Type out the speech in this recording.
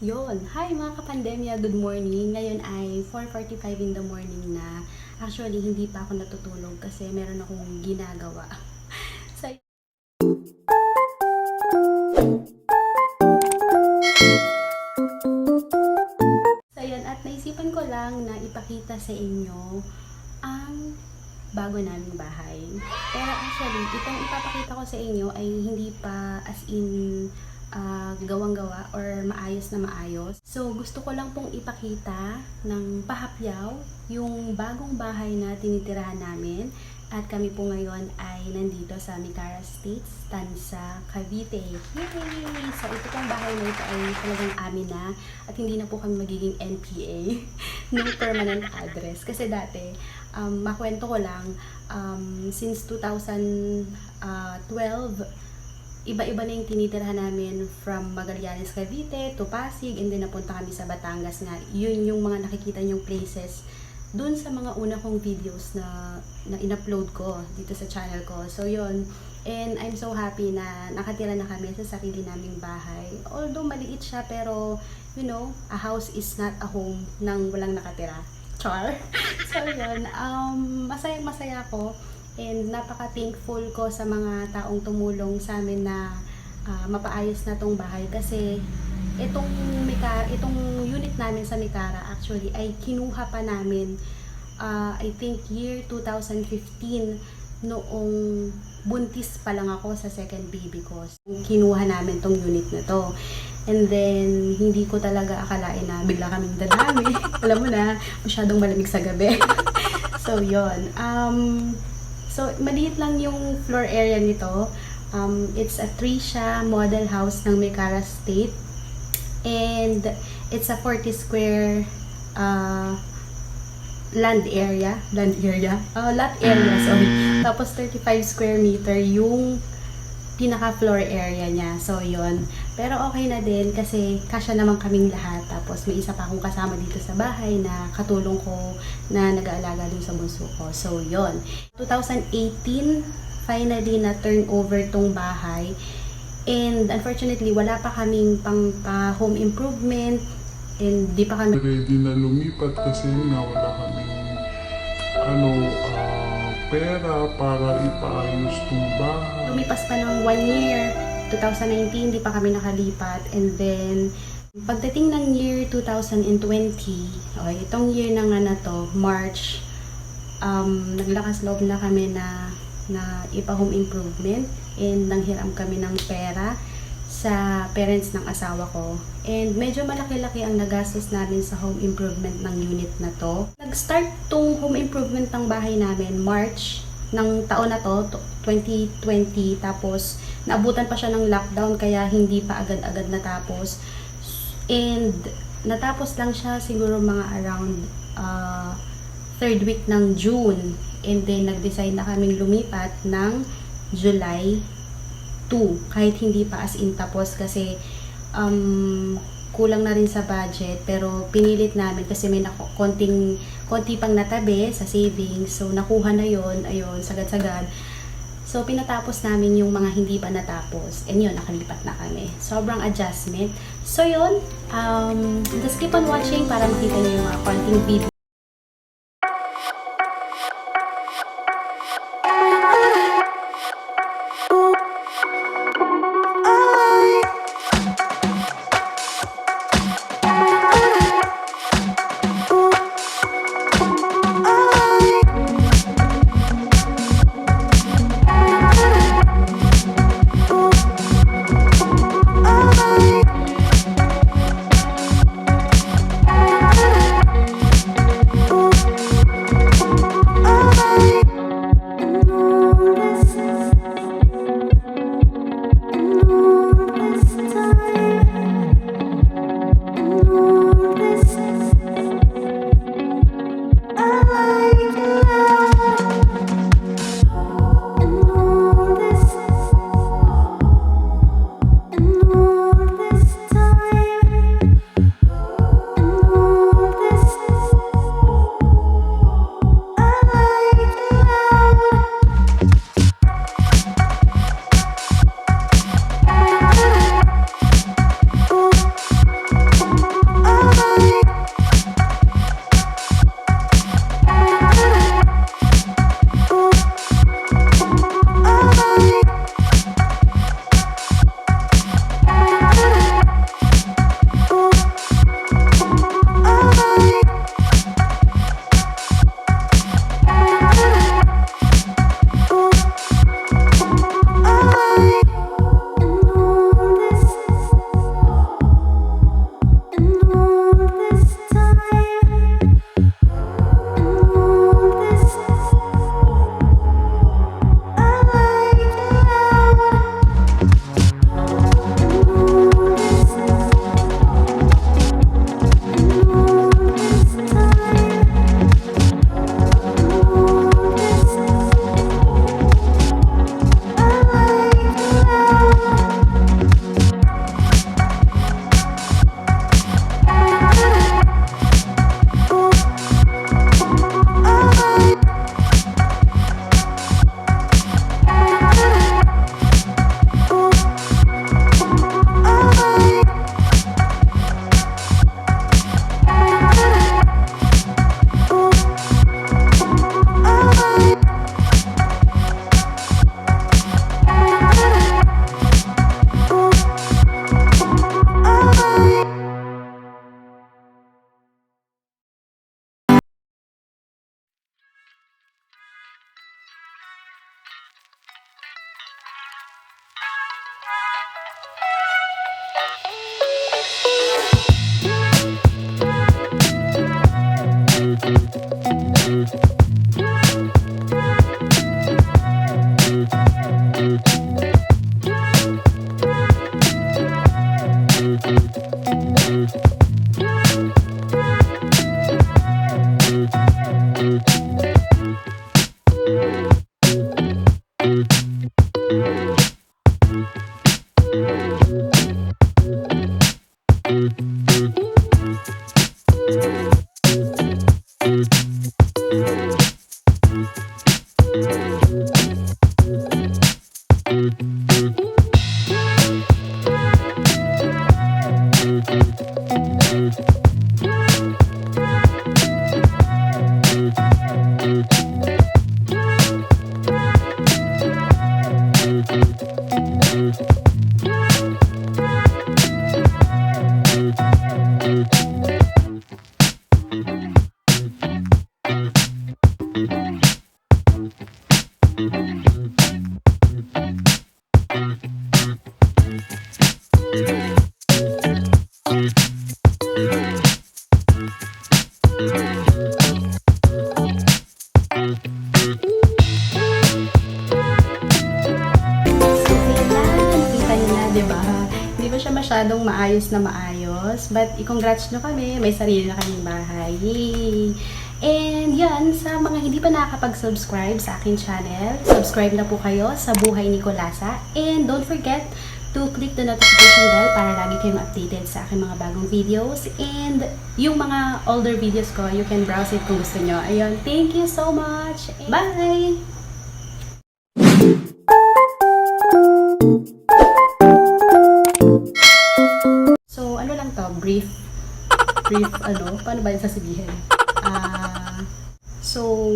Yon. Hi mga kapandemya, good morning. Ngayon ay 4.45 in the morning na. Actually, hindi pa ako natutulog kasi meron akong ginagawa. so, so yun, at naisipan ko lang na ipakita sa inyo ang bago naming bahay. Pero actually, itong ipapakita ko sa inyo ay hindi pa as in ah, gawang-gawa or maayos na maayos. So, gusto ko lang pong ipakita ng pahapyaw yung bagong bahay na tinitirahan namin. At kami po ngayon ay nandito sa Mikara Estates, Tansa, Cavite. Yay! So, ito pong bahay na ito ay talagang amin na at hindi na po kami magiging NPA no permanent address. Kasi dati, um, makwento ko lang, um, since 2012, iba-iba na yung tinitirhan namin from Magallanes, Cavite to Pasig and then napunta kami sa Batangas nga. Yun yung mga nakikita yung places dun sa mga una kong videos na, na in-upload ko dito sa channel ko. So yun, and I'm so happy na nakatira na kami sa sarili naming bahay. Although maliit siya pero you know, a house is not a home nang walang nakatira. Char. so yun, um, masaya masaya ako and napaka-thankful ko sa mga taong tumulong sa amin na ah, mapaayos na tong bahay kasi itong Mikara, itong unit namin sa Mikara actually ay kinuha pa namin ah, I think year 2015 noong buntis pa lang ako sa second baby ko. Kinuha namin tong unit na to. And then, hindi ko talaga akalain na bigla kaming dadami. Alam mo na, masyadong malamig sa gabi. so, yon Um, so, maliit lang yung floor area nito. Um, it's a tree siya, model house ng Mekara State. And it's a 40 square uh, land area. Land area? Uh, lot area, sorry. Tapos 35 square meter yung pinaka-floor area niya. So, yon Pero okay na din kasi kasya naman kaming lahat. Tapos may isa pa akong kasama dito sa bahay na katulong ko na nag-aalaga dun sa bunso ko. So, yon 2018, finally na turn over tong bahay. And unfortunately, wala pa kaming pang pa home improvement and di pa kami ready na lumipat kasi nga wala kaming ano, ah, pera para ipaayos tong bahay. lumipas pa ng one year, 2019, di pa kami nakalipat. And then, pagdating ng year 2020, okay, itong year na nga na to, March, um, naglakas loob na kami na na ipa-home improvement and nanghiram kami ng pera sa parents ng asawa ko. And medyo malaki-laki ang nagastos namin sa home improvement ng unit na to. Nag-start tong home improvement ng bahay namin March ng taon na to, to- 2020. Tapos, naabutan pa siya ng lockdown kaya hindi pa agad-agad natapos. And, natapos lang siya siguro mga around uh, third week ng June. And then, nag-decide na kaming lumipat ng July 2. Kahit hindi pa as in tapos kasi um, kulang na rin sa budget. Pero pinilit namin kasi may nako, konting, konti pang natabi sa savings. So, nakuha na yon Ayun, sagad-sagad. So, pinatapos namin yung mga hindi pa natapos. And yun, nakalipat na kami. Sobrang adjustment. So, yun. Um, just keep on watching para makita niyo yung mga konting video. Masyadong maayos na maayos? But i-congrats nyo kami, may sarili na kaming bahay. Yay! And yan, sa mga hindi pa nakakapag-subscribe sa akin channel, subscribe na po kayo sa Buhay ni Colasa. And don't forget to click the notification bell para lagi kayong updated sa aking mga bagong videos. And yung mga older videos ko, you can browse it kung gusto nyo. Ayun, thank you so much! Bye! Brief, ano? Paano ba yung sasabihin? Ah, so,